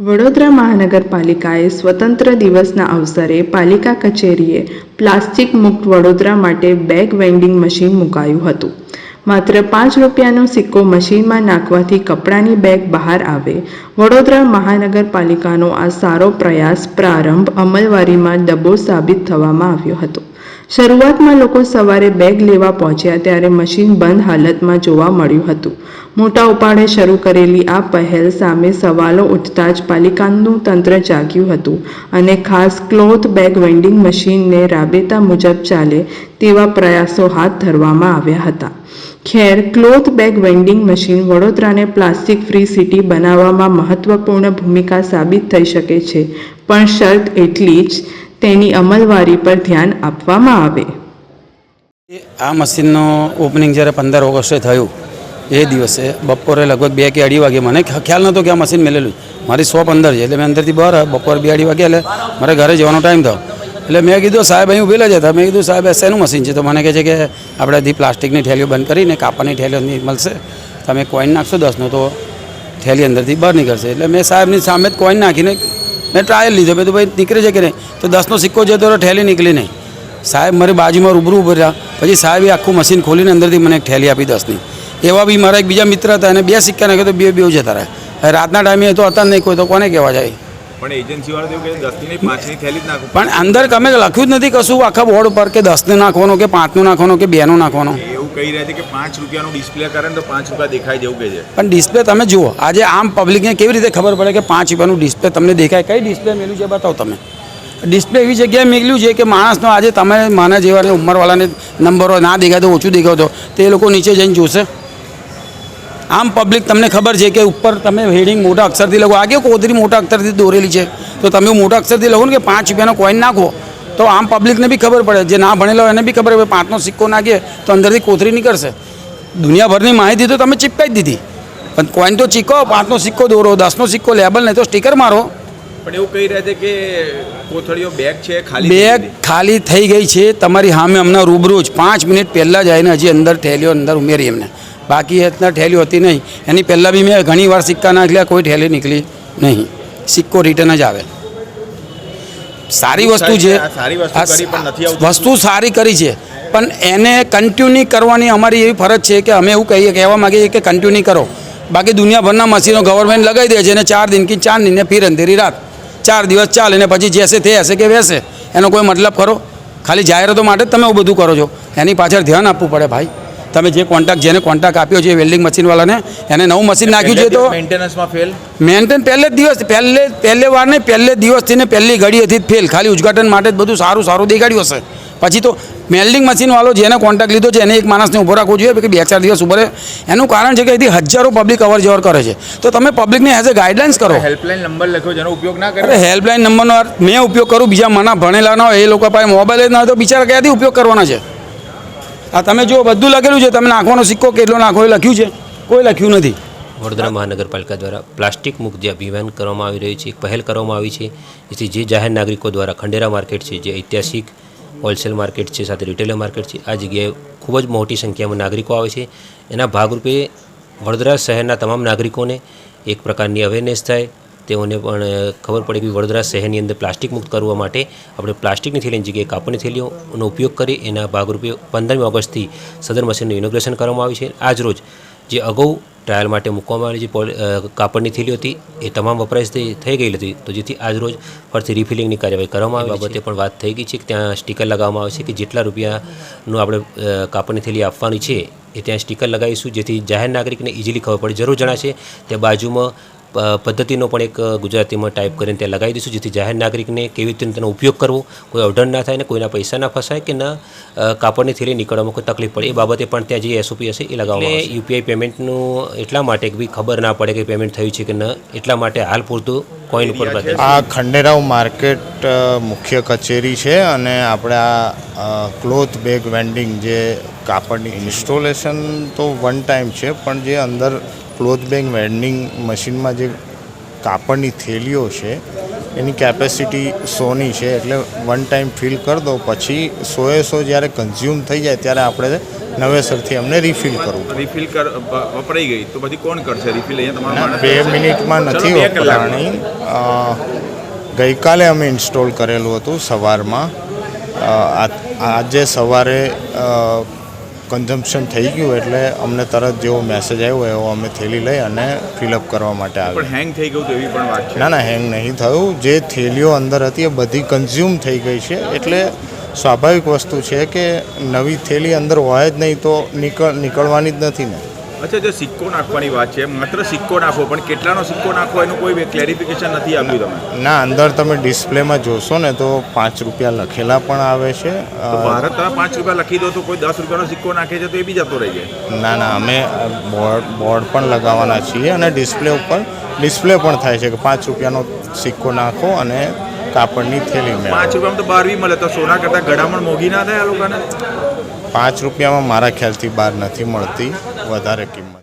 વડોદરા મહાનગરપાલિકાએ સ્વતંત્ર દિવસના અવસરે પાલિકા કચેરીએ પ્લાસ્ટિક મુક્ત વડોદરા માટે બેગ વેન્ડિંગ મશીન મુકાયું હતું. માત્ર પાંચ રૂપિયાનો સિક્કો મશીનમાં નાખવાથી કપડાની બેગ બહાર આવે. વડોદરા મહાનગરપાલિકાનો આ સારો પ્રયાસ પ્રારંભ અમલવારીમાં ડબ્બો સાબિત થવામાં આવ્યો હતો. શરૂઆતમાં લોકો સવારે બેગ લેવા પહોંચ્યા ત્યારે મશીન બંધ હાલતમાં જોવા મળ્યું હતું. મોટા ઉપાડે શરૂ કરેલી આ પહેલ સામે સવાલો ઉઠતા જ પાલિકાનું તંત્ર જાગ્યું હતું અને ખાસ ક્લોથ બેગ વેન્ડિંગ મશીનને રાબેતા મુજબ ચાલે તેવા પ્રયાસો હાથ ધરવામાં આવ્યા હતા. ખેર ક્લોથ બેગ વેન્ડિંગ મશીન વડોદરાને પ્લાસ્ટિક ફ્રી સિટી બનાવવામાં મહત્વપૂર્ણ ભૂમિકા સાબિત થઈ શકે છે, પણ શરત એટલી જ તેની અમલવારી પર ધ્યાન આપવામાં આવે. આ મશીનનો ઓપનિંગ જ્યારે પંદર ઓગસ્ટે થયું, એ દિવસે બપોરે લગભગ બે કે અઢી વાગે મને ખ્યાલ નહોતો કે આ મશીન મેલેલું મારી સો પંદર છે, એટલે મેં અંદરથી બહાર. બપોર બે અઢી વાગે એટલે મારે ઘરે જવાનો ટાઈમ થયો. એટલે મેં કીધું, સાહેબ, અહીં ઉભેલા જ હતા મેં કીધું, સાહેબ શેનું મશીન છે? તો મને કહે છે કે, આપણે હજી પ્લાસ્ટિકની થેલીઓ બંધ કરીને કાપડની થેલીઓની મળશે. તમે કોઈન નાખશો દસનો, તો થેલી અંદરથી બહાર નીકળશે. એટલે મેં સાહેબની સામે જ કોઈન નાખીને મેં ટ્રાયલ લીધો. મેં તો ભાઈ નીકળે છે કે નહીં? તો દસનો સિક્કો જતો રહ્યો ઠેલી નીકળી નહીં. સાહેબ મારી બાજુમાં રૂબરૂ ઊભા રહ્યા. પછી સાહેબે આખું મશીન ખોલીને અંદરથી મને એક ઠેલી આપી દસની. એવા બી મારા એક બીજા મિત્ર હતા. અને બે સિક્કા નાખ્યો તો બે બે જતા રહ્યા. રાતના ટાઈમે તો હતા નહીં કોઈ તો કોને કહેવા જાય? પણ એજન્સી અંદર તમે લખ્યું જ નથી કશું આખા બોર્ડ ઉપર કે દસને નાખવાનો કે પાંચનું નાખવાનો કે બેનું નાખવાનો. કહી રહ્યા છે કે પાંચ રૂપિયાનું ડિસ્પ્લે કરે ને તો પાંચ રૂપિયા દેખાય જેવું કે છે. પણ ડિસ્પ્લે તમે જુઓ, આજે આમ પબ્લિકને કેવી રીતે ખબર પડે કે પાંચ રૂપિયાનું ડિસ્પ્લે તમને દેખાય? કઈ ડિસ્પ્લે મેળ્યું છે બતાવો તમે. ડિસ્પ્લે એવી જગ્યાએ મેગલ્યું છે કે માણસનો આજે તમે માના જેવા ઉંમરવાળાને નંબરો ના દેખાય તો ઓછું દેખાતો તે લોકો નીચે જઈને જોશે. આમ પબ્લિક તમને ખબર છે કે ઉપર તમે હેડિંગ મોટા અક્ષરથી લખો. આગે કોતરી મોટા અક્ષરથી દોરેલી છે? તો તમે મોટા અક્ષરથી લખો ને કે પાંચ રૂપિયાનો કોઈન નાખો. તો આમ પબ્લિકને બી ખબર પડે. જે ના ભણેલો હોય એને બી ખબર પડે. પાંચનો સિક્કો નાખીએ તો અંદરથી કોથરી નીકળશે. દુનિયાભરની માહિતી તો તમે ચીપકાઈ જ દીધી. પણ કોઈન તો ચીકો પાંચનો સિક્કો દોરો દસનો સિક્કો લેબલ નહીં તો સ્ટીકર મારો. પણ એવું કહી રહ્યા છે કે કોથળીઓ બેગ છે ખાલી બેગ ખાલી થઈ ગઈ છે. તમારી સામે હમણાં રૂબરૂ જ પાંચ મિનિટ પહેલાં જ આવીને હજી અંદર ઠેલીઓ અંદર ઉમેરી એમને. બાકી એટલા ઠેલીઓ હતી નહીં. એની પહેલાં બી મેં ઘણી વાર સિક્કા નાખ્યા કોઈ ઠેલી નીકળી નહીં. સિક્કો રિટર્ન જ આવે સારી વસ્તુ છે. વસ્તુ સારી કરી છે. પણ એને કન્ટિન્યુ કરવાની અમારી એવી ફરજ છે કે અમે એવું કહીએ કહેવા માગીએ કે કન્ટિન્યુ કરો. બાકી દુનિયાભરના મશીનો ગવર્મેન્ટ લગાવી દે છે અને ચાર દિન કે ચાર દિન ને ફિર અંધેરી રાત. ચાર દિવસ ચાલે ને પછી જેસે તે હશે કે વેસે. એનો કોઈ મતલબ ખરો? ખાલી જાહેરાતો માટે તમે એવું બધું કરો છો. એની પાછળ ધ્યાન આપવું પડે ભાઈ. તમે જે કોન્ટ્રાક્ટ જેને કોન્ટ્રાક્ટ આપ્યો છે વેલ્ડિંગ મશીનવાળાને એને નવું મશીન નાખ્યું છે તો મેન્ટેનન્સમાં ફેલ મેન્ટેન પહેલે જ દિવસ પહેલે પહેલે વાર નહીં પહેલે દિવસથી ને પહેલી ઘડી હતી જ ફેલ ખાલી ઉદ્ઘાટન માટે જ બધું સારું સારું દેખાડ્યું હશે. પછી તો વેલ્ડિંગ મશીનવાળો જેને કોન્ટ્રાક્ટ લીધો છે એને એક માણસને ઊભો રાખવો જોઈએ કે બે ચાર દિવસ ઊભો રહે. એનું કારણ છે કે અહીંથી હજારો પબ્લિક અવર જવર કરે છે. તો તમે પબ્લિકને એઝ એ ગાઈડલાઇન્સ કરો. હેલ્પલાઇન નંબર લખો જેનો ઉપયોગ ના કરે. હેલ્પલાઇન નંબરનો મેં ઉપયોગ કરું બીજા મના ભણેલા ના હોય એ લોકો પાસે મોબાઈલ જ ના હોય તો બિચારા ક્યાંથી ઉપયોગ કરવાના છે? આ તમે જો બધું લખેલું છે તમે નાખવાનો સિક્કો કેટલો નાખો એ લખ્યું છે? કોઈ લખ્યું નથી. વડોદરા મહાનગરપાલિકા દ્વારા પ્લાસ્ટિક મુક્ત જે અભિયાન કરવામાં આવી રહ્યું છે, એક પહેલ કરવામાં આવી છે, જેથી જે જાહેર નાગરિકો દ્વારા ખંડેરા માર્કેટ છે, જે ઐતિહાસિક હોલસેલ માર્કેટ છે, સાથે રિટેલર માર્કેટ છે, આ જગ્યાએ ખૂબ જ મોટી સંખ્યામાં નાગરિકો આવે છે. એના ભાગરૂપે વડોદરા શહેરના તમામ નાગરિકોને એક પ્રકારની અવેરનેસ થાય તેઓને પણ ખબર પડે કે વડોદરા શહેરની અંદર પ્લાસ્ટિક મુક્ત કરવા માટે આપણે પ્લાસ્ટિકની થેલીની જગ્યાએ કાપડની થેલીઓનો ઉપયોગ કરી એના ભાગરૂપે પંદરમી ઓગસ્ટથી સદર મશીનનું ઇનોગ્રેશન કરવામાં આવ્યું છે. આજ રોજ જે અગાઉ ટ્રાયલ માટે મૂકવામાં આવેલી જે કાપડની થેલીઓ હતી એ તમામ વપરાશ થઈ ગયેલી હતી. તો જેથી આજ રોજ ફરીથી રિફિલિંગની કાર્યવાહી કરવામાં આવી. બાબતે પણ વાત થઈ ગઈ છે કે ત્યાં સ્ટીકર લગાવવામાં આવે છે કે જેટલા રૂપિયાનું આપણે કાપડની થેલી આપવાની છે એ ત્યાં સ્ટીકર લગાવીશું. જેથી જાહેર નાગરિકને ઇઝીલી ખબર પડે. જરૂર જણાશે. તે બાજુમાં પદ્ધતિનો પણ એક ગુજરાતીમાં ટાઈપ કરીને ત્યાં લગાવી દઈશું જેથી જાહેર નાગરિકને કેવી રીતે તેનો ઉપયોગ કરવો કોઈ અવઢણ ના થાય ને કોઈના પૈસા ના ફસાય કે ના કાપડની થેલી નીકળવામાં કોઈ તકલીફ પડે એ બાબતે પણ ત્યાં જે એસઓપી હશે એ લગાવવામાં યુપીઆઈ પેમેન્ટનું એટલા માટે કે ભઈ ખબર ના પડે કે પેમેન્ટ થયું છે કે ન એટલા માટે હાલ પૂરતું કોઈન ઉપર આ ખંડેરાવ માર્કેટ મુખ્ય કચેરી છે અને આપણે આ ક્લોથ બેગ વેન્ડિંગ જે કાપડની ઇન્સ્ટોલેશન તો વન ટાઈમ છે પણ જે અંદર ક્લોથ બેગ વેન્ડિંગ મશીનમાં જે કાપડની થેલીઓ છે એની કેપેસિટી સોની છે એટલે વન ટાઈમ ફિલ કરી દો પછી સોએ સો જ્યારે કન્ઝ્યુમ થઈ જાય ત્યારે આપણે નવેસરથી અમને રિફિલ કરવું રિફિલ કર વપરાઈ ગઈ તો પછી કોણ કરશે રિફિલ અહીંયા બે મિનિટમાં નથી વપરાણી. ગઈકાલે અમે ઇન્સ્ટોલ કરેલું હતું સવારમાં. આજે સવારે કન્ઝમ્પશન થઈ ગયું એટલે અમને તરત જેવો મેસેજ આવ્યો એવો અમે થેલી લઈ અને ફિલઅપ કરવા માટે પણ હેંગ થઈ ગયું એવી પણ વાત છે. ના ના હેંગ નહીં થયું. જે થેલીઓ અંદર હતી એ બધી કન્ઝ્યુમ થઈ ગઈ છે. એટલે સ્વાભાવિક વસ્તુ છે કે નવી થેલી અંદર હોય જ નહીં તો નીકળ નીકળવાની જ નથી ને. અચ્છા જો સિક્કો નાખવાની વાત છે માત્ર સિક્કો નાખો પણ કેટલાનો સિક્કો નાખો એનું કોઈ ક્લેરિફિકેશન નથી આપ્યું તમે? ના અંદર તમે ડિસ્પ્લેમાં જોશો ને તો પાંચ રૂપિયા લખેલા પણ આવે છે ભારત તમે પાંચ રૂપિયા લખી દો તો કોઈ દસ રૂપિયાનો સિક્કો નાખે છે તો એ બી જતો રહી જાય ના ના અમે બોર્ડ બોર્ડ પણ લગાવવાના છીએ અને ડિસ્પ્લે ઉપર ડિસ્પ્લે પણ થાય છે કે પાંચ રૂપિયાનો સિક્કો નાખો અને કાપડની થેલી પાંચ રૂપિયામાં તો બાર બી મળે તો સોના કરતાં ગળામણ મોંઘી ના થાય આ લોકોને? પાંચ રૂપિયામાં મારા ખ્યાલથી બહાર નથી મળતી. વધારે કિંમત.